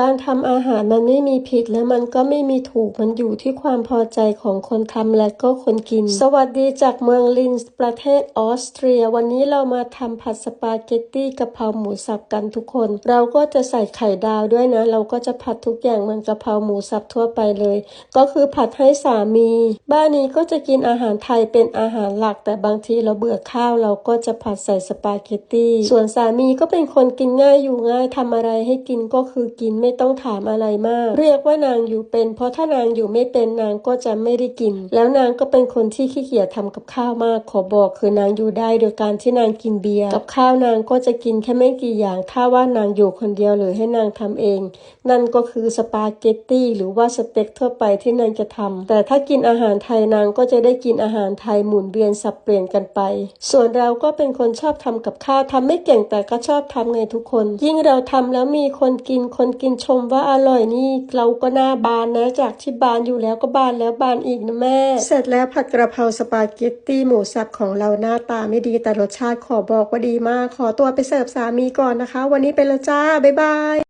การทำอาหารมันไม่มีผิดและมันก็ไม่มีถูกมันอยู่ที่ความพอใจของคนทำและก็คนกิน สวัสดีจากเมืองลินส์ประเทศออสเตรีย วันนี้เรามาทำผัดสปาเกตตี้กะเพราหมูสับกันทุกคน เราก็จะใส่ไข่ดาวด้วยนะ เราก็จะผัดทุกอย่างเหมือนกะเพราหมูสับทั่วไปเลย ก็คือผัดให้สามี บ้านนี้ก็จะกินอาหารไทยเป็นอาหารหลัก แต่บางทีเราเบื่อข้าวเราก็จะผัดใส่สปาเกตตี้ส่วนสามีก็เป็นคนกินง่ายอยู่ง่ายทำอะไรให้กินก็คือกินไม่ต้องถามอะไรมาก เรียกว่านางอยู่เป็น เพราะถ้านางอยู่ไม่เป็นนางก็จะไม่ได้กิน แล้วนางก็เป็นคนที่ขี้เกียจทำกับข้าวมาก ขอบอกคือนางอยู่ได้โดยการที่นางกินเบียร์กับข้าวนางก็จะกินแค่ไม่กี่อย่าง ถ้าว่านางอยู่คนเดียวหรือให้นางทำเอง นั่นก็คือสปาเกตตี้หรือว่าสเต็กทั่วไปที่นางจะทำแต่ถ้ากินอาหารไทยนางก็จะได้กินอาหารไทยหมุนเวียนสับเปลี่ยนกันไป ส่วนเราก็เป็นคนชอบทำกับข้าวทำไม่เก่งแต่ก็ชอบทำไงทุกคน ยิ่งเราทำแล้วมีคนกินคนกินชมว่าอร่อยนี่เราก็หน้าบานนะ จากที่บานอยู่แล้วก็บานแล้วบานอีกนะแม่ เสร็จแล้วผัดกระเพราสปาเกตตี้หมูสับของเราหน้าตาไม่ดีแต่รสชาติขอบอกว่าดีมาก ขอตัวไปเสิร์ฟสามีก่อนนะคะ วันนี้ไปละจ้า บ๊ายบาย